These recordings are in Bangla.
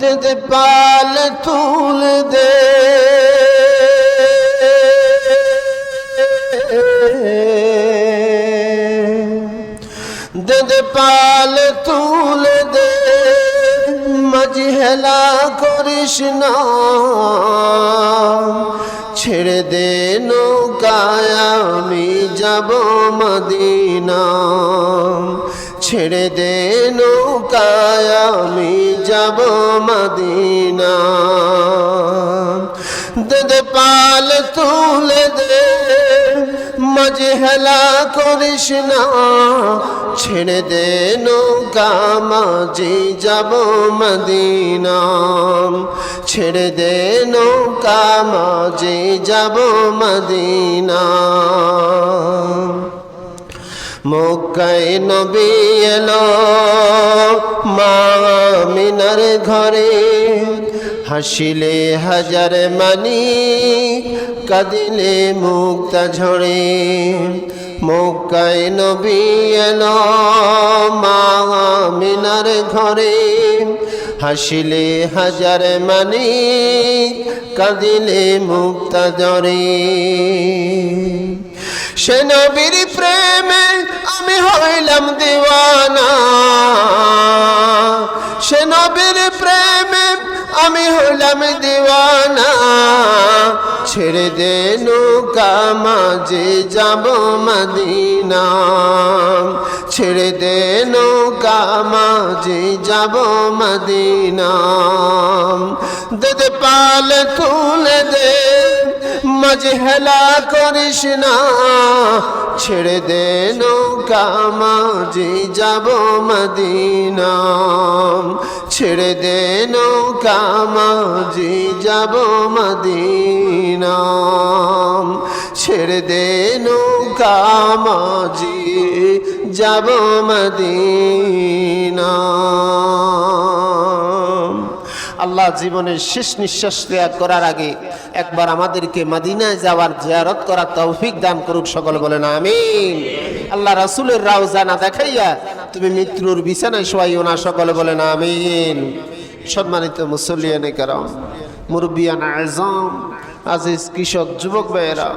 দে পাল তুল দে। দে দে পাল তুল দে। মজহেলা করিস ছেড়ে দে নৌকায় আমি যাব মদিনা। ছেড়ে দে নৌকায়, আমি যাব মদিনা দে পাল তুলে দে, মজহেলা করিস না। ছেড়ে দে নৌকা, মাঝি যাব মদিনা ছেড়ে দে নৌকা, মাঝি যাব মদিনা মক্কায় নবী এলো মা মিনার ঘরে। হাসিলে হাজার মানি, কাঁদিলে মুক্তা ঝরে। মক্কায় নবী এলো মা মিনার ঘরে। হাসিলে হাজার মানি, কাঁদিলে মুক্তা ঝরে। সে নবীর প্রেমে আমি হইলাম দিওয়ানা। সে নবীর প্রেমে আমি হইলাম দিওয়ানা। ছেড়ে দে নৌকা মাঝে যাব মদিনা। ছেড়ে দে নৌকা মাঝে যাব মদিনা। দে পাল তুলে দে। মজহেলা করিস না, ছেড়ে দে নৌকা, মাঝে যাব মদিনা। ছেড়ে দে নৌকা, মাঝে যাব মদিনা। ছেড়ে দে নৌকা, মাঝে যাব মদিনা। আল্লাহ জীবনের শেষ নিঃশ্বাস ত্যাগ করার আগে একবার আমাদেরকে মাদিনায় যাওয়ার জিয়ারত করার তৌফিক দান করুক সকল বলেন, আমিন। আল্লাহ রাসুলের রাও জানা দেখাইয়া তুমি মৃত্যুর বিছানায় শোয়াইও না সকলে বলেন, আমিন। সম্মানিত মুসল্লিয়ানে কারাম, মুরব্বিয়ান আজম, আজিজ কৃষক, যুবক ভাইয়েরা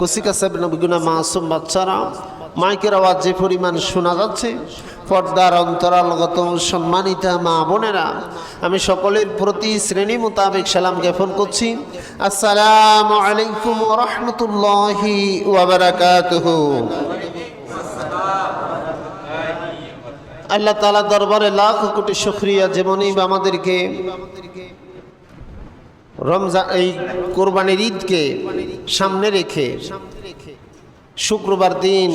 কসিকা সাহেব, নবীগুনা মাসুম বাচ্চারা, মাইকের আওয়াজ যে পরিমাণ শোনা যাচ্ছে পর্দার অন্তরালগত সম্মানিতা মা বোনেরা, আমি সকলের প্রতি শ্রেণি মোতাবেক সালাম জ্ঞাপন করছি। আসসালাম আলাইকুম রহমতুল্লাহি আল্লাহ তালা দরবারে লাখ কোটি শুক্রিয়া যেমনই আমাদেরকে রমজান, এই কোরবানির ঈদকে সামনে রেখে শুক্রবার দিন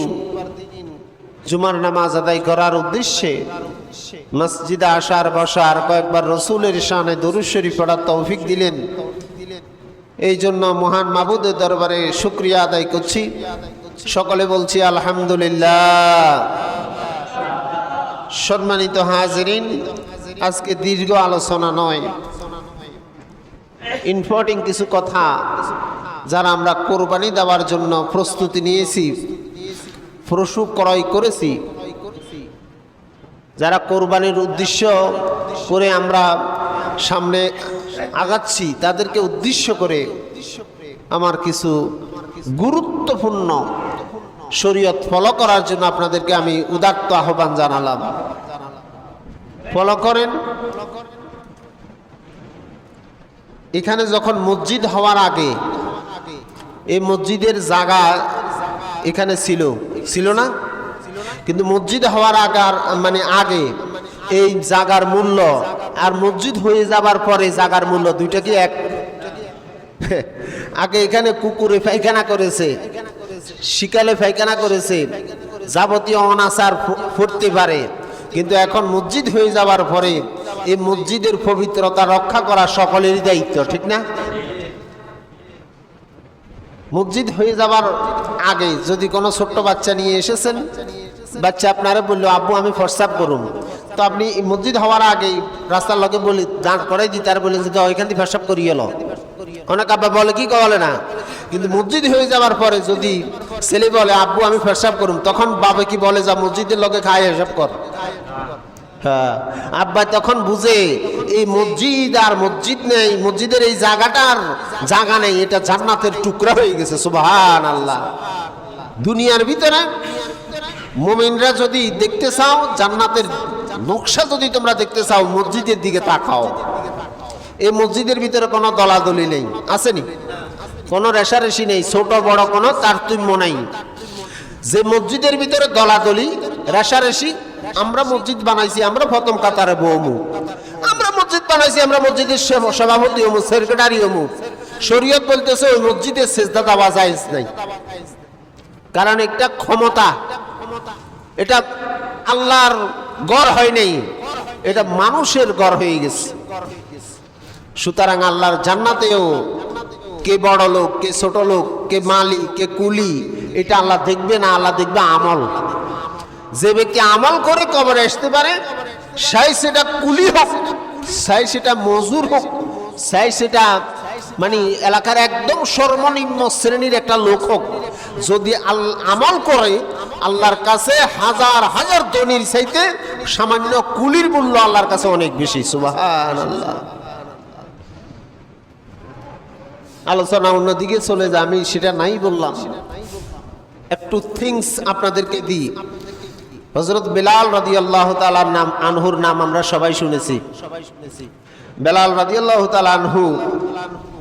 জুমার নামাজ আদায় করার উদ্দেশ্যে মসজিদে আসার বসার কয়েকবার রসুলের শানে দরুশ্বরী পড়ার তৌফিক দিলেন। এই জন্য মহান মাবুদের দরবারে শুক্রিয়া আদায় করছি। সকলে বলছি, আলহামদুলিল্লাহ। সম্মানিত হাজিরিন, আজকে দীর্ঘ আলোচনা নয়। ইম্পর্টিং কিছু কথা যারা আমরা কোরবানি দেওয়ার জন্য প্রস্তুতি নিয়েছি। পশু ক্রয় করেছি। যারা কোরবানির উদ্দেশ্য করে আমরা সামনে আগাচ্ছি, তাদেরকে উদ্দেশ্য করে আমার কিছু গুরুত্বপূর্ণ শরীয়ত ফলো করার জন্য আপনাদেরকে আমি উদাত্ত আহ্বান জানালাম। ফলো করেন। এখানে যখন মসজিদ হওয়ার আগে, এই মসজিদের জায়গা এখানে ছিল। ছিল না? কিন্তু মসজিদ হওয়ার আগার মানে আগে এই জাগার মূল্য আর মসজিদ হয়ে যাবার পরে জাগার মূল্য দুইটা কি এক? আগে এখানে কুকুরে পায়খানা করেছে, শিকালে পায়খানা করেছে, যাবতীয় অনাচার ফুটতে পারে। কিন্তু এখন মসজিদ হয়ে যাওয়ার পরে এই মসজিদের পবিত্রতা রক্ষা করা সকলেরই দায়িত্ব, ঠিক না? মসজিদ হয়ে যাবার আগে যদি কোনো ছোট্ট বাচ্চা নিয়ে এসেছেন, বাচ্চা আপনারা বলল, আব্বু, আমি ফরসাপ করুন তো আপনি মসজিদ হওয়ার আগে রাস্তার লগে বলি, দাঁড় করাই দিই তার বলেন যে ওইখান থেকে ফরসাপ করিয়ে এলো অনেক আব্বা বলে, কি বলে না। কিন্তু মসজিদ হয়ে যাওয়ার পরে যদি ছেলে বলে, আব্বু, আমি ফেরসাব করুন তখন বাবা কি বলে, যা মসজিদের লগে খায়, এসব কর। হ্যাঁ। আব্বা তখন বুঝে, এই মসজিদ আর মসজিদ নেই, মসজিদের এই জায়গাটার জায়গা নেই, এটা জান্নাতের টুকরা হয়ে গেছে সুবহান আল্লাহ দুনিয়ার ভিতরে মুমিনরা যদি দেখতে চাও, জান্নাতের নকশা যদি তোমরা দেখতে চাও, মসজিদের দিকে তাকাও। এই মসজিদের ভিতরে কোনো দলাদলি নেই, আসেনি? কোনো রেশারেশি নেই, ছোট, বড় কোনো তারতম্য নেই। যে মসজিদের ভিতরে দলাদলি, রেশারেশি আমরা মসজিদ বানাইছি, আমরা প্রথম কাতারে বৌমু। আমরা মসজিদ বানাইছি, আমরা মসজিদের সভাপতি হমু, সেক্রেটারি হমু। শরীয়ত বলতেছে, ওই মসজিদের সেজদা দেওয়া জায়েজ নাই। কারণ একটা ক্ষমতা, এটা আল্লাহর গড় হয় নাই, এটা মানুষের গড় হয়ে গেছে। সুতরাং আল্লাহর জান্নাতেও কে বড় লোক, কে ছোট লোক, কে মালি কে কুলি, এটা আল্লাহ দেখবে না? আল্লাহ দেখবে আমল। যে ব্যক্তি আমল করে কবরে আসতে পারে, সাই সেটা কুলি হোক, সাই সেটা মজুর হোক, সাই সেটা মানে এলাকার একদম সর্বনিম্ন শ্রেণির একটা লোক হোক, যদি আমল করে, আল্লাহর কাছে হাজার হাজার ধনির চাইতে সামান্য কুলির মূল্য আল্লাহর কাছে অনেক বেশি সুবাহান আল্লাহ আলোচনা অন্যদিকে চলে যায় আমি সেটা নাই বললাম। একটু থিংস আপনাদেরকে দিই। হজরত বেলাল রাদি আল্লাহ তালার নাম, আনহুর নাম আমরা সবাই শুনেছি। সবাই শুনেছি বেলাল রাদি আল্লাহ আনহু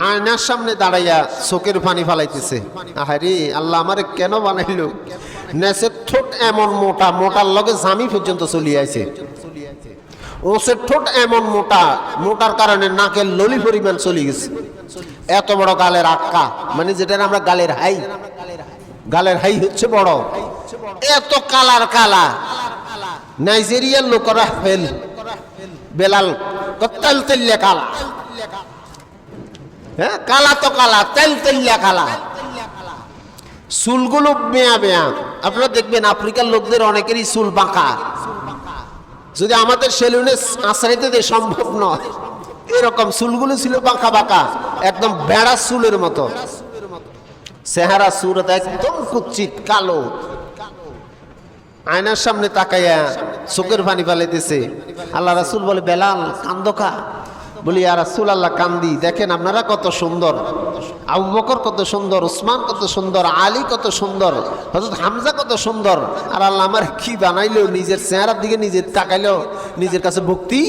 আয়নার সামনে দাঁড়াইয়া চোখের পানি ফালাইতেছে। আহারে, আল্লাহ আমারে কেন বানাইলো? নেসের ঠোঁট এমন মোটা, মোটার লগে জামি পর্যন্ত চলিয়ে আছে ওসের ঠোঁট এমন মোটা, মোটার কারণে নাকের ললি পরিমাণ চলে গেছে। এত বড় গালের আক্কা মানে যেটা আমরা গালের হাই। গালের হাই হচ্ছে বড়। এত কালার কালা। নাইজেরিয়ার লোকরা ফেল। বেলাল তেল তেলিয়া কালা। হ্যাঁ কালা তো কালা, তেল তেলিয়া কালা। চুলগুলো বেয়া বেয়া আপনারা দেখবেন আফ্রিকার লোকদের অনেকেরই চুল বাঁকা। যদি আমাদের সেলুনে আশ্রয়তে সম্ভব নয়। এরকম চুলগুলো ছিল বাঁকা বাঁকা, একদম বেড়া চুলের মতো। চেহারা সুরত একদম কুচ্ছিত কালো। আয়নার সামনে তাকাইয়া চোখের পানি ফালাইতেছে। আল্লাহ রাসুল বলে, বেলাল কান্দকা বলি আর রাসুল আল্লাহ কান্দি। দেখেন আপনারা কত সুন্দর। আবু বকর কত সুন্দর, উসমান কত সুন্দর, আলী কত সুন্দর হজরত হামজা কত সুন্দর। আর আল্লাহ আমার কি বানাইলো? নিজের চেহারার দিকে নিজের তাকাইলো, নিজের কাছে ভক্তি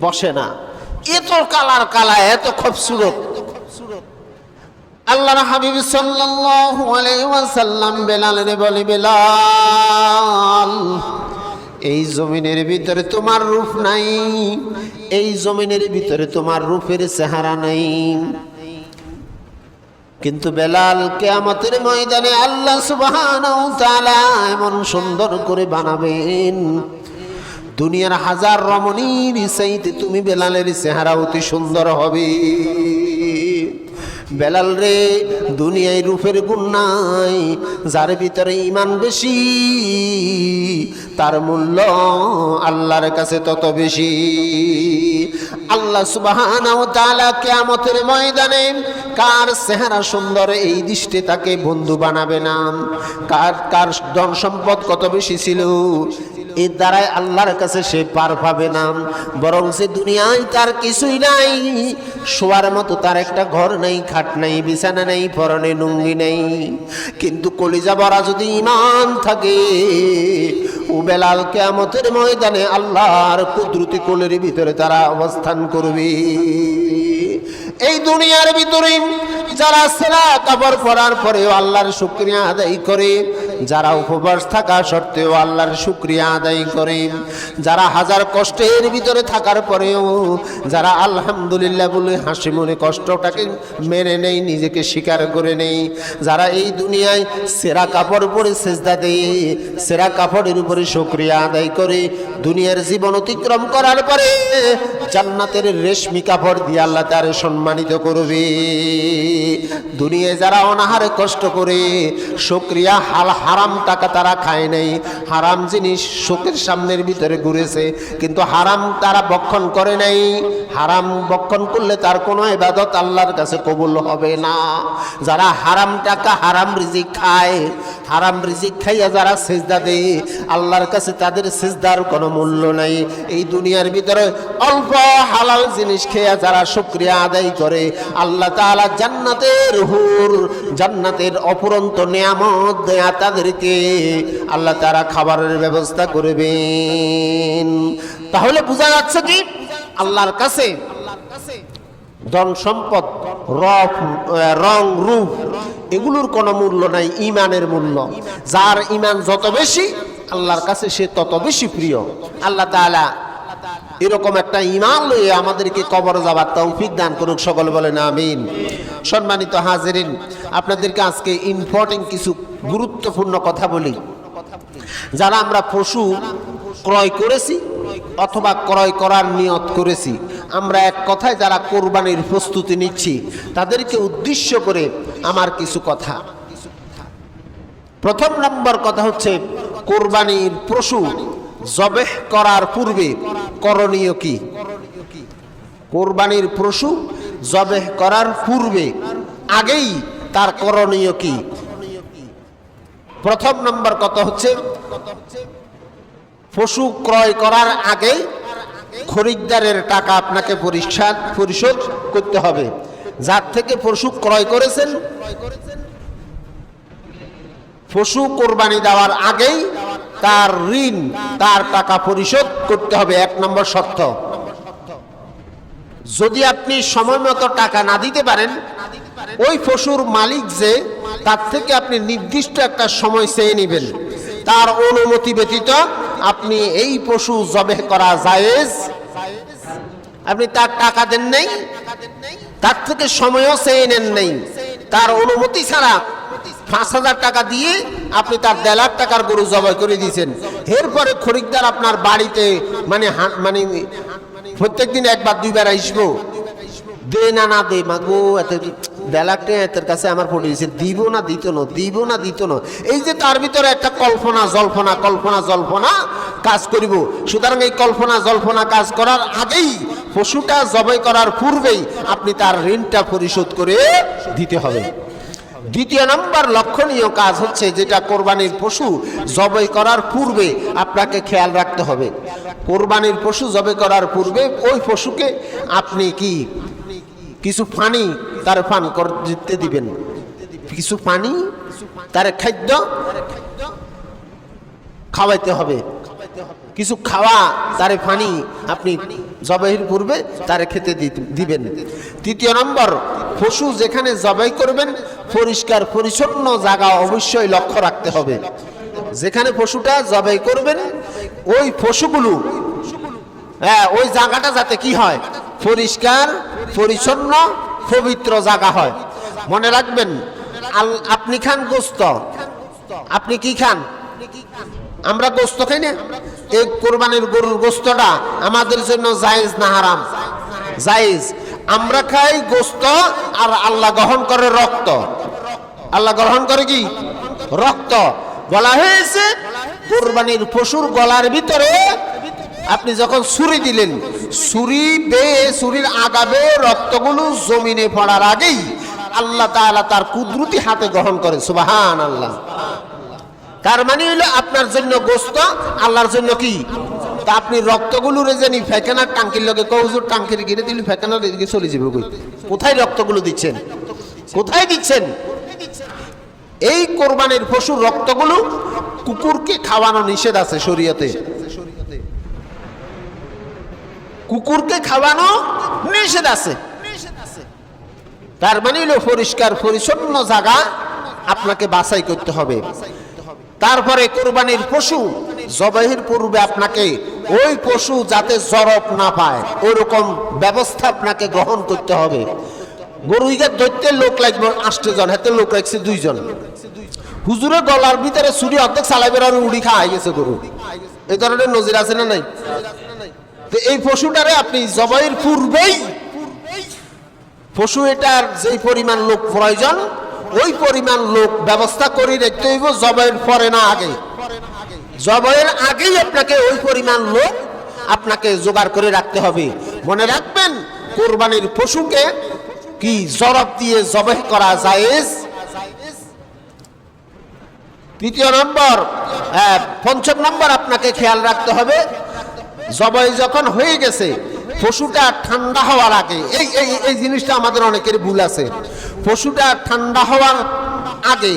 বসে না। এত কালার কালা এত খুবসুরত। আল্লাহর হাবিব সাল্লাল্লাহু আলাইহি ওয়াসাল্লাম বেলালের বলে, বেলাল, এই জমিনের ভিতরে তোমার রূপ নাই, এই জমিনের ভিতরে তোমার রূপের চেহারা নাই। কিন্তু বেলাল কেয়ামতের ময়দানে আল্লাহ সুবহানাহু তাআলা এমন সুন্দর করে বানাবেন, দুনিয়ার হাজার রমণীর চাইতে তুমি বেলালের চেহারা অতি সুন্দর হবে। বেলাল রে, দুনিয়ায় রূপের গুণ নাই, যার ভিতরে ইমান বেশি, তার মূল্য আল্লাহর কাছে তত বেশি। আল্লাহ সুবহানাহু তাআলা কিয়ামতের ময়দানে কার চেহারা সুন্দর এই দৃষ্টি তাকে বন্ধু বানাবে না। কার কার ধন সম্পদ কত বেশি ছিল এর দ্বারাই আল্লাহর কাছে সে পার পাবে না। বরং সে দুনিয়ায় তার কিছুই নাই। শোয়ার মতো তার একটা ঘর নেই, খাট নেই, বিছানা নেই, পরনে লুঙ্গি নেই। কিন্তু কলিজা ভরা যদি ইমান থাকে ও বেলাল কেয়ামতের ময়দানে আল্লাহর কুদরতি কোলের ভিতরে তারা অবস্থান করবে। এই দুনিয়ার ভিতরে যারা সেরা কাপড় পরার পরেও আল্লাহর শুক্রিয়া আদায় করে যারা উপবাস থাকা সত্ত্বেও আল্লাহর শুক্রিয়া আদায় করে যারা হাজার কষ্টের ভিতরে থাকার পরেও যারা আলহামদুলিল্লাহ বলে হাসি মনে কষ্টটাকে মেনে নেই নিজেকে স্বীকার করে নেই যারা এই দুনিয়ায় সেরা কাপড় পরে সেজদা দেয়, সেরা কাপড়ের উপরে শুক্রিয়া আদায় করে, দুনিয়ার জীবন অতিক্রম করার পরে জান্নাতের রেশমি কাপড় দিয়ে আল্লাহ তার সম্মানিত করবে। দুনিয়ায় যারা অনাহারে কষ্ট করে, শুক্রিয়া হাল হারাম টাকা তারা খায় নাই। হারাম জিনিস শোকের সামনের ভিতরে ঘুরেছে, কিন্তু হারাম তারা বক্ষণ করে নাই। হারাম বক্ষণ করলে তার কোনো এবাদত আল্লাহর কাছে কবুল হবে না। যারা হারাম টাকা, হারাম রিজিক খায়, হারাম রিজিক খাইয়া যারা সেজদা দেয়, আল্লাহর কাছে তাদের সেজদার কোনো মূল্য নাই। এই দুনিয়ার ভিতরে অল্প হালাল জিনিস খেয়ে যারা শুক্রিয়া আদায় করে, আল্লাহ তাআলা জান্নাতের হুর, জান্নাতের অপুরন্ত নিয়ামত দেয়া তাদেরকে আল্লাহ তারা খাবারের ব্যবস্থা করবেন। তাহলে বোঝা যাচ্ছে কি? আল্লাহর কাছে ধন সম্পদ রফ রং, রূপ, এগুলোর কোনো মূল্য নাই ইমানের মূল্য। যার ইমান যত বেশি, আল্লাহর কাছে সে তত বেশি প্রিয়। আল্লাহ তাআলা এরকম একটা ইমান লইয়ে আমাদেরকে কবর যাবার তৌফিক দান করুক, সকল বলেন আমিন। সম্মানিত হাজিরিন, আপনাদেরকে আজকে ইম্পর্টেন্ট কিছু গুরুত্বপূর্ণ কথা বলি। যারা আমরা পশু ক্রয় করেছি অথবা ক্রয় করার নিয়ত করেছি, আমরা এক কথায় যারা কোরবানির প্রস্তুতি নিচ্ছি, তাদেরকে উদ্দেশ্য করে আমার কিছু কথা। প্রথম নম্বর কথা হচ্ছে, কোরবানির পশু জবেহ করার পূর্বে করণীয় কি? কোরবানির পশু জবেহ করার পূর্বে, আগেই তার করণীয় কি? প্রথম নম্বর কথা হচ্ছে? পশু ক্রয় করার আগে খরিদ্দারের টাকা আপনাকে পরিশোধ পরিশোধ করতে হবে। যার থেকে পশু ক্রয় করেছেন, পশু কোরবানি দেওয়ার আগেই তার ঋণ, তার টাকা পরিশোধ করতে হবে, এক নম্বর শর্ত। যদি আপনি সময় মতো টাকা না দিতে পারেন, ওই পশুর মালিক যে, তার থেকে আপনি নির্দিষ্ট একটা সময় চেয়ে নেবেন। তার অনুমতি ব্যতীত আপনি এই পশু জবে করা জায়েজ। আপনি তার টাকা দেন নাই, তার থেকে সময়ও চেয়ে নেন নাই। তার অনুমতি ছাড়া পাঁচ হাজার টাকা দিয়ে আপনি তার দেড় লাখ টাকার গরু জবাই করে দিয়েছেন। এরপরে খরিদ্দার আপনার বাড়িতে মানে মানে প্রত্যেক দিন একবার, দুইবার আসব। দে না না, দে, মা গো, এত বেলাকটে এতের কাছে আমার ফটো দিয়েছে দিব না, দিত না, দিব না, দিত না। এই যে তার ভিতরে একটা কল্পনা, জল্পনা কল্পনা, জল্পনা কাজ করিব। সুতরাং এই কল্পনা, জল্পনা কাজ করার আগেই, পশুটা জবাই করার পূর্বেই আপনি তার ঋণটা পরিশোধ করে দিতে হবে। দ্বিতীয় নম্বর লক্ষণীয় কাজ হচ্ছে যেটা কোরবানির পশু জবাই করার পূর্বে আপনাকে খেয়াল রাখতে হবে। কোরবানির পশু জবাই করার পূর্বে ওই পশুকে আপনি কি? কিছু পানি তার পান করতে দিবেন। কিছু পানি তার খাদ্য খাওয়াইতে হবে। কিছু খাওয়া তারে পানি আপনি জবাইয়ের পূর্বে তারে খেতে দিবেন। তৃতীয় নম্বর, পশু যেখানে জবাই করবেন পরিষ্কার, পরিচ্ছন্ন জায়গা অবশ্যই লক্ষ্য রাখতে হবে। যেখানে পশুটা জবাই করবেন, ওই পশুগুলো হ্যাঁ ওই জায়গাটা যাতে কি হয়? পরিষ্কার, পরিচ্ছন্ন, পবিত্র জায়গা হয়। মনে রাখবেন আপনি খান গোস্ত। আপনি কি খান? আমরা গোস্ত খাই না? এই কোরবানির গরুর গোস্তটা আমাদের জন্য জায়েজ না হারাম? জায়েজ। আমরা খাই গোস্ত আর আল্লাহ গ্রহণ করে রক্ত। আল্লাহ গ্রহণ করে কি? রক্ত। বলা হয়েছে, কোরবানির পশুর গলার ভিতরে আপনি যখন ছুরি দিলেন, ছুরি বেয়ে ছুরির আগাবে রক্তগুলো জমিনে পড়ার আগেই আল্লাহ তাআলা তার কুদরতি হাতে গ্রহণ করেন সুবাহান আল্লাহ তার মানে হইল আপনার জন্য গোস্ত, আল্লাহর জন্য কি? তা আপনি রক্তগুলো জানি ফেকানার টাঙ্কির লগে কৌজুর টাঙ্কির গিরে দিলে, ফেকানার এদিকে চলে যাবে কোথায় রক্তগুলো দিচ্ছেন? কোথায় দিচ্ছেন? এই কোরবানির পশুর রক্তগুলো কুকুরকে খাওয়ানো নিষেধ আছে শরীয়তে। কুকুরকে খাওয়ানো নিষেধ আছে। তার মানে হলো পরিষ্কার, পরিচ্ছন্ন জায়গা আপনাকে বাছাই করতে হবে। তারপরে কোরবানির পশু জবাইয়ের পূর্বে আপনাকে ওই পশু যাতে জরব না পায়, ওরকম ব্যবস্থা আপনাকে গ্রহণ করতে হবে। গরু ইগার দৈত্যের লোক লাগবে আষ্টে জন, হাতে লোক লাগছে দুইজন। হুজুরের গলার ভিতরে ছুরি অর্ধেক চালাইবার আর উড়ি খাওয়া গেছে গরু। এই ধরনের নজির আছে না নাই? তো এই পশুটারে আপনি জবাইয়ের পূর্বেই, পশু এটার যেই পরিমাণ লোক প্রয়োজন ওই পরিমাণ লোক ব্যবস্থা করে রাখতে হইব জবের পরে না আগে। জবের আগেই আপনাকে ওই পরিমাণ লোক আপনাকে জোগাড় করে রাখতে হবে। মনে রাখবেন কোরবানির পশুকে কি জরব দিয়ে জবাই করা জায়েজ? তৃতীয় নম্বর আহ, পঞ্চম নম্বর আপনাকে খেয়াল রাখতে হবে। জবাই যখন হয়ে গেছে পশুটা ঠান্ডা হওয়ার আগে, এই এই এই জিনিসটা আমাদের অনেকের ভুল আছে। পশুটা ঠান্ডা হওয়ার আগে,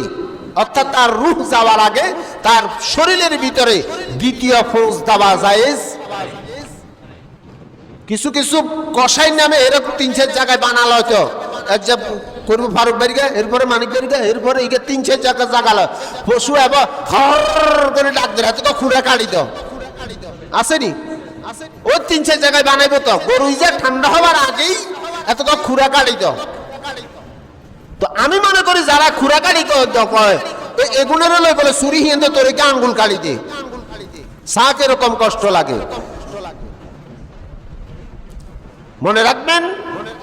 অর্থাৎ তার রুহ যাওয়ার আগে, তার শরীরের ভিতরে দ্বিতীয় ফৌজ দেওয়া জায়েজ। কিছু কিছু কষাই নামে এরকম তিন, চার জায়গায় বানালো হয়তো। এক যে করব ফারুক বাড়িকে এরপরে মানিক বাড়িকে এরপরে ইকে তিন, চার জায়গা জাগালো। পশু এবার হর করে ডাক দিলে, এত খুঁড়ে কাড়ি দাও আসেনি? ওই তিন, চার জায়গায় বানাইবো তো। গরু ঠান্ডা আগেই এত খুঁড়া কাড়ি দাও তো। আমি মনে করি যারা কাড়ি কয় এ- এগুনের বলে আঙ্গুল দে। এরকম কষ্ট লাগে। মনে রাখবেন,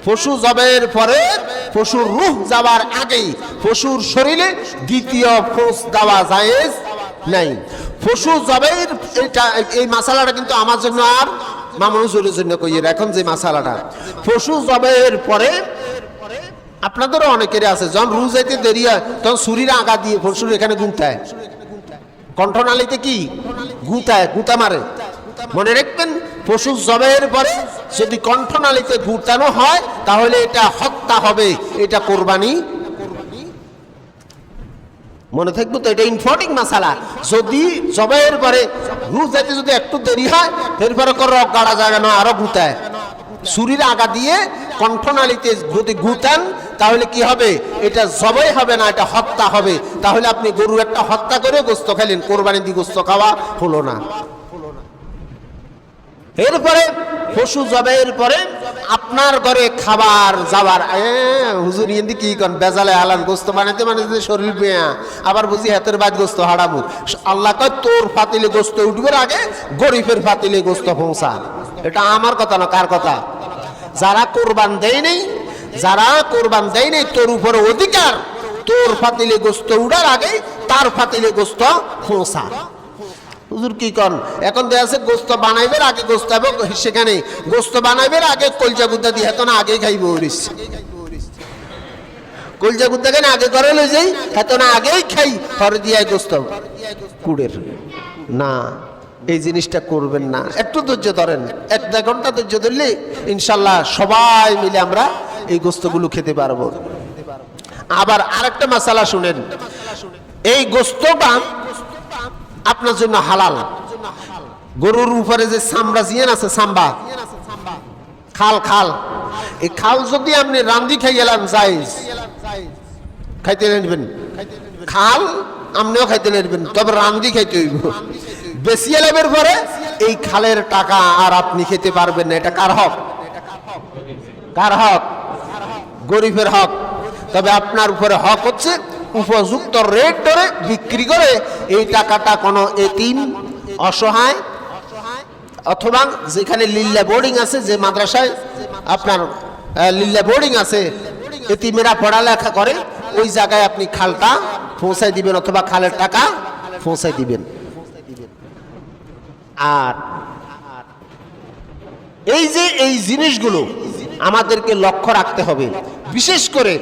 পশু জবের পরে পশুর রুহ যাওয়ার আগেই পশুর শরীরে দ্বিতীয় ফোস দেওয়া জায়েজ নাই। পশু জবের এটা, এই মশালাটা কিন্তু আমার জন্য আর মামুনুজুরের জন্য কইয়ের এখন যে মশালাটা পশু জবের পরে আপনাদেরও অনেকেরই আছে, যখন রু যাইতে দেরি হয়, তখন ছুরির আগা দিয়ে পশুর এখানে গুনতায় কণ্ঠনালীতে কি? গুতায়, গুতা মারে। মনে রাখবেন, পশু জবের পরে যদি কণ্ঠনালীতে গুতানো হয়, তাহলে এটা হত্যা হবে, এটা কোরবানি। মনে থাকব তো, এটা ইম্পর্টেন্ট মাসালা যদি জবাইয়ের পরে ঘু যাইতে যদি একটু দেরি হয় এরপরে কর রক গাড়া যাবে না, আরও গুতায় ছুরির আগা দিয়ে কণ্ঠনালীতে যদি গুতান, তাহলে কি হবে? এটা জবাই হবে না, এটা হত্যা হবে। তাহলে আপনি গরু একটা হত্যা করে গোস্ত খেলেন কোরবানি দিয়ে গোস্ত খাওয়া হলো না। এরপরে, পশু জবাইয়ের পরে আপনার ঘরে খাবার যাবার। হুজুর ইন্দি কি কন, বেজালে আলান গোস্ত বানাইতে বানাইতে শরীর বেয়া আবার বুঝি হাতের বাদ গোস্ত হারাবো আল্লাহ কয়, তোর ফাতিলে গোস্ত উঠবার আগে গরিবের ফাতিলে গোস্ত পৌঁছা। এটা আমার কথা না কার কথা? যারা কোরবান দেয় নেই, যারা কোরবান দেয় নেই, তোর উপরে অধিকার, তোর ফাতিলে গোস্ত উঠার আগে তার ফাতিলে গোস্ত পৌঁছা। হুজুর কি কন? এখন দেখা আছে গোস্ত বানাইবের আগে গোস্ত হবে সেখানে গোস্ত বানাইবের আগে কলজা গুদ্দা দিয়ে হেতন আগে খাইব ওরিস। কলজা গুদ্দা কেন আগে করে লই যাই? হেতন আগেই খাই পরে দিয়ে গোস্ত। কুড়ের। না, এই জিনিসটা করবেন না। একটু ধৈর্য ধরেন। এক দেড় ঘণ্টা ধৈর্য ধরলে ইনশাল্লাহ সবাই মিলে আমরা এই গোস্তগুলো খেতে পারব। আবার আরেকটা মশালা শুনেন। এই গোস্ত গোস্তটা আপনার জন্য হালাল। গরুর উপরে যে সামরা জিয়ান আছে, সাম্বা। খাল খাল। এই খাল যদি আপনি রান্দি খাই গেলাম যাইজ খাইতে নেবেন? খাল আপনিও খাইতে নেবেন, তবে রান্দি খাইতে হইব। বেশি এলামের পরে এই খালের টাকা আর আপনি খেতে পারবেন না। এটা কার হক? কার হক? গরিবের হক। তবে আপনার উপরে হক হচ্ছে উপযুক্ত রেট ধরে বিক্রি করে এই টাকাটা কোনো এতিম, অসহায়, অথবা যেখানে লিল্লা বোর্ডিং আছে, যে মাদ্রাসায় আপনার লিল্লা বোর্ডিং আছে, এতিমেরা পড়ালেখা করে, ওই জায়গায় আপনি খালটা পৌঁছাই দিবেন অথবা খালের টাকা পৌঁছাই দিবেন। আর এই যে এই জিনিসগুলো আমাদেরকে লক্ষ্য রাখতে হবে। বিশেষ করে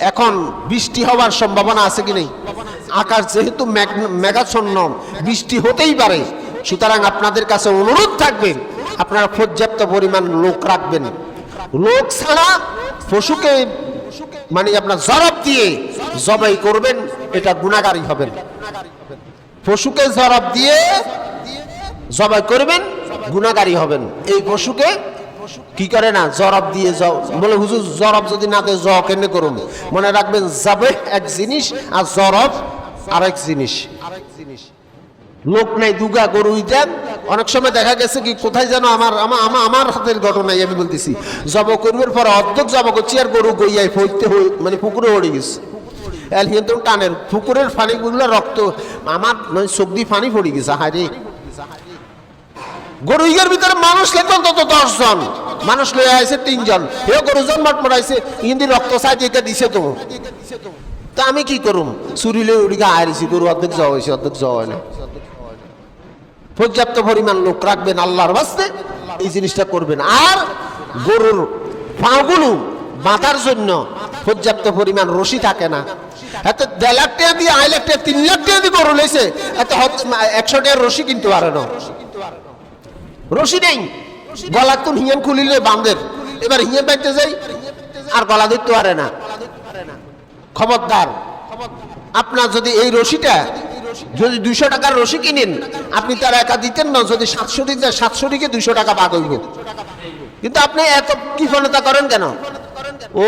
এখন বৃষ্টি হওয়ার সম্ভাবনা আছে কি নেই? আকাশ যেহেতু মেঘ- মেঘাচ্ছন্ন, বৃষ্টি হতেই পারে। সুতরাং আপনাদের কাছে অনুরোধ থাকবে, আপনারা পর্যাপ্ত পরিমাণ লোক রাখবেন। লোক ছাড়া পশুকে মানে আপনার জবাব দিয়ে জবাই করবেন, এটা গুণাগারী হবেন। পশুকে জবাব দিয়ে জবাই করবেন গুণাগারী হবেন। এই পশুকে কি করে না? জরব দিয়ে বলে, হুজুর, জরব যদি না দেয়, জ কেন করুন মনে রাখবেন যাবে এক জিনিস আর জরব আরেক জিনিস। লোক নাই, দুগা গরু দেন অনেক সময় দেখা গেছে কি, কোথায় যেন আমার আমার আমার- হাতের ঘটনাই আমি বলতেছি। জব করবার পর অর্ধেক জব করছি আর গরু গইয়াই ফইতে মানে পুকুরে ওড়ে গেছে। কিন্তু টানের পুকুরের পানিগুলো রক্ত আমার চোখ দিয়ে পানি পড়ে গেছে। হায় গরু ইগের ভিতরে মানুষ লেখো অন্তত দশজন। মানুষ লয়ে আছে তিনজন। এ গরু জন্মট মরাইছে, ইন্দি রক্ত চাই দিয়ে দিছে তো? তা আমি কি করুম? চুরিলে উড়িকে আইরিছি গরু অর্ধেক যাওয়া হয়েছে অর্ধেক যাওয়া হয় না। পর্যাপ্ত পরিমাণ লোক রাখবেন আল্লাহর বাস্তে, এই জিনিসটা করবেন। আর গরুর পাগুলো বাঁধার জন্য পর্যাপ্ত পরিমাণ রশি থাকে না। এত দেড় লাখ টাকা দিয়ে, আড়াই লাখ টাকা, তিন লাখ টাকা দিয়ে গরু লেছে এত একশো টাকার রশি কিনতে পারে না। রশি নেই। গলা তো হিয়ান খুলিলে বাঁধের এবার হিয়ান বাইতে যাই, আর গলা ধরতে পারে না। খবরদার, আপনার যদি এই রশিটা, যদি দুইশো টাকার রশি কিনেন, আপনি তার একা দিতেন না, যদি সাতশো দিতে, সাতশো দিকে দুইশো টাকা বাদ হইব। কিন্তু আপনি এত কৃপণতা করেন কেন? ও,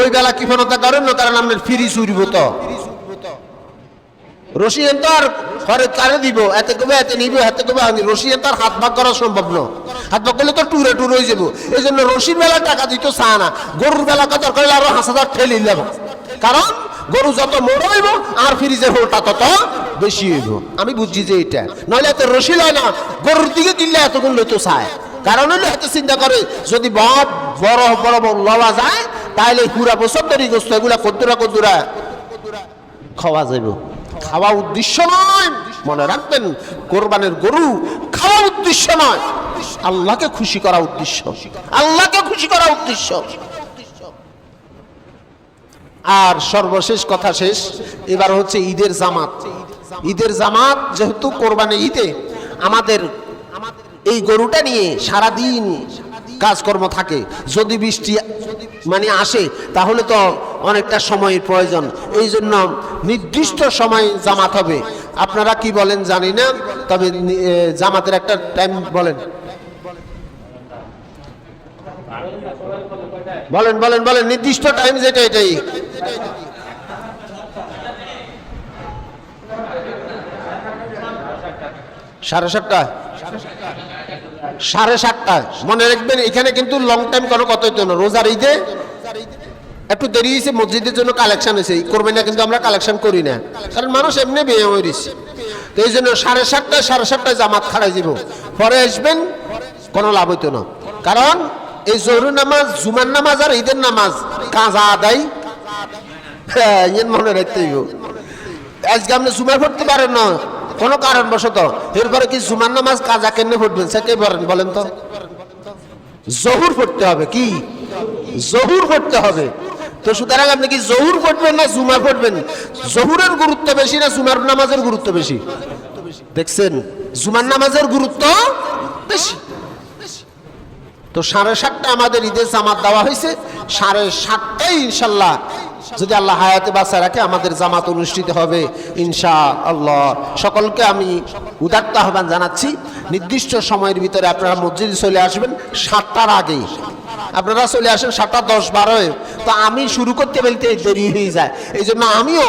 ওই বেলা কৃপণতা করেন না কারণ আপনার ফিরি চুরিব তো। রশি এন তো আর ঘরে তারে দিব, এতে কবে এতে নিব, এতে কবে আমি রশি তো আর হাত ভাগ করা সম্ভব না। হাত ভাগ করলে তো টুরে টুর হয়ে যাব। এই জন্য রশির বেলা টাকা দিত চা না। গরুর বেলা কত করলে আরও হাঁস হাজার ঠেলি নেব। কারণ গরু যত মোড় হইব আর ফ্রিজের হোলটা তত বেশি হইব। আমি বুঝছি যে এটা নইলে এত রশি লয় না। গরুর দিকে দিলে এতগুলো লইতো চায়। কারণ হলো এত চিন্তা করে, যদি বড় বড় বড় লওয়া যায় তাহলে পুরা বছর ধরে গোস্ত এগুলা কদ্দুরা কদ্দুরা খাওয়া যাবে খাওয়া উদ্দেশ্য নয়। মনে রাখবেন, কোরবানের গরু খাওয়া উদ্দেশ্য নয়। আল্লাহকে খুশি করা উদ্দেশ্য। আল্লাহকে খুশি করা উদ্দেশ্য। আর সর্বশেষ কথা শেষ, এবার হচ্ছে ঈদের জামাত। ঈদের জামাত যেহেতু কোরবানি ঈদে, আমাদের এই গরুটা নিয়ে সারাদিন কাজকর্ম থাকে। যদি বৃষ্টি মানে আসে, তাহলে তো অনেকটা সময়ের প্রয়োজন। এই জন্য নির্দিষ্ট সময় জামাত হবে। আপনারা কি বলেন জানি না, তবে জামাতের একটা টাইম বলেন। বলেন বলেন বলেন, নির্দিষ্ট টাইম যেটা, এটাই। সাড়ে সাতটা সাড়ে সাতটা। মনে রাখবেন, এখানে কিন্তু লং টাইম কোনো হইতো না। রোজার ঈদে একটু দেরি হয়েছে, মসজিদের জন্য কালেকশন হয়েছে। করবে না কিন্তু আমরা কালেকশন করি না। কারণ মানুষ এমনি বিয়ে হয়েছে তো এই জন্য সাড়ে সাতটায় সাড়ে সাতটায় জামাত খাড়াই দিব। পরে আসবেন, কোনো লাভ হইতো না। কারণ এই জরুরি নামাজ, জুমার নামাজ আর ঈদের নামাজ কাজা আদায়। হ্যাঁ ইয়েন মনে রাখতে হইব। আজকে আপনি জুমার পড়তে পারেন না। কোনো কারণবশত। এরপরে কি জুমার নামাজ কাজা কেন পড়বেন? সে কে বলেন বলেন তো। জহুর পড়তে হবে, কি? জহুর পড়তে হবে। তো সুতরাং আপনি কি জহুর পড়বেন না জুমা পড়বেন? জহুরের গুরুত্ব বেশি না জুমার নামাজের গুরুত্ব বেশি? দেখছেন, জুমার নামাজের গুরুত্ব বেশি। তো সাড়ে সাতটা আমাদের ঈদের জামাত দেওয়া হয়েছে। সাড়ে সাতটাই ইনশাল্লাহ যদি আল্লাহ হায়াতে বাঁচা রাখে, আমাদের জামাত অনুষ্ঠিত হবে ইনশা আল্লাহ সকলকে আমি উদাত্ত আহ্বান জানাচ্ছি, নির্দিষ্ট সময়ের ভিতরে আপনারা মসজিদে চলে আসবেন, সাতটার আগেই আপনারা চলে আসেন সাতটা দশ বারোয়। তো আমি শুরু করতে বলতে দেরি হয়ে যায়। এই জন্য আমিও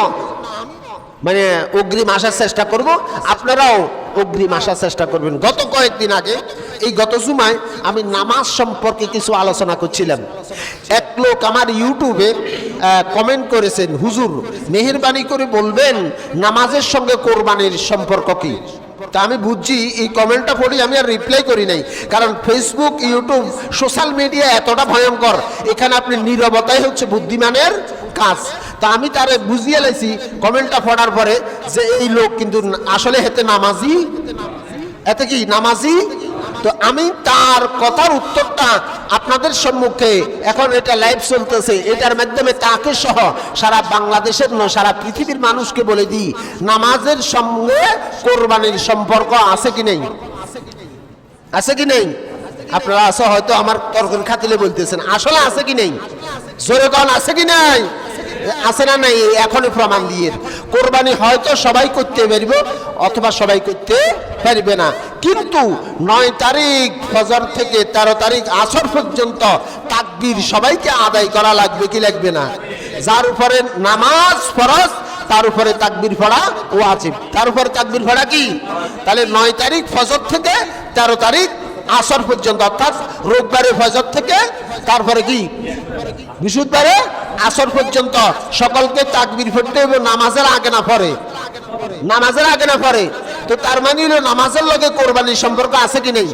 মানে অগ্রিম আসার চেষ্টা করব। আপনারাও অগ্রিম আসার চেষ্টা করবেন। গত কয়েকদিন আগে এই গত জুমায় আমি নামাজ সম্পর্কে কিছু আলোচনা করছিলাম। এক লোক আমার ইউটিউবে কমেন্ট করেছেন, হুজুর, মেহেরবানি করে বলবেন নামাজের সঙ্গে কোরবানির সম্পর্ক কি? তা আমি বুঝছি, এই কমেন্টটা পড়ি আমি আর রিপ্লাই করি নাই। কারণ ফেসবুক ইউটিউব সোশ্যাল মিডিয়া এতটা ভয়ঙ্কর, এখানে আপনি নীরবতাই হচ্ছে বুদ্ধিমানের কাজ। তা আমি তারে বুঝিয়ে লাইছি কমেন্টটা পড়ার পরে যে এই লোক কিন্তু আসলে হেতে নামাজি? এতে কি নামাজি? তো আমি তার কথার উত্তরটা আপনাদের সম্মুখে, এখন এটা লাইভ চলতেছে, এটার মাধ্যমে তাকে সহ সারা বাংলাদেশের নয়, সারা পৃথিবীর মানুষকে বলে দিই, নামাজের সঙ্গে কোরবানির সম্পর্ক আছে কি নেই? আছে কি নেই? আপনারা আছে হয়তো আমার তর্কের খাতিলে বলতেছেন, আসলে আছে কি নেই? জোরে কন, আছে কি নাই? আছে না নাই, এখনই প্রমাণ দিয়ে কোরবানি হয়তো সবাই করতে পারবে, অথবা সবাই করতে পারবে না। কিন্তু নয় তারিখ ফজর থেকে তেরো তারিখ আসর পর্যন্ত তাকবির সবাইকে আদায় করা লাগবে কি লাগবে না? যার উপরে নামাজ ফরজ, তার উপরে তাকবির পড়া ও আছে তার উপরে তাকবির পড়া কি? তাহলে নয় তারিখ ফজর থেকে তেরো তারিখ আসর পর্যন্ত অর্থাৎ রোববারে ফজর থেকে তারপরে কি? বৃহস্পতিবারে আসর পর্যন্ত। সকলকে তাকবির পড়তে হবে নামাজের আগে না পরে? নামাজের আগে না পরে? তো তার মানে হলো নামাজের লগে কোরবানির সম্পর্ক আছে কি নেই?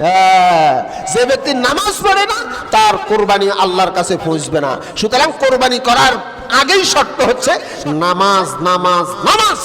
হ্যাঁ, যে ব্যক্তি নামাজ পড়ে না তার কোরবানি আল্লাহর কাছে পৌঁছবে না। সুতরাং কোরবানি করার আগেই শর্ত হচ্ছে নামাজ নামাজ নামাজ।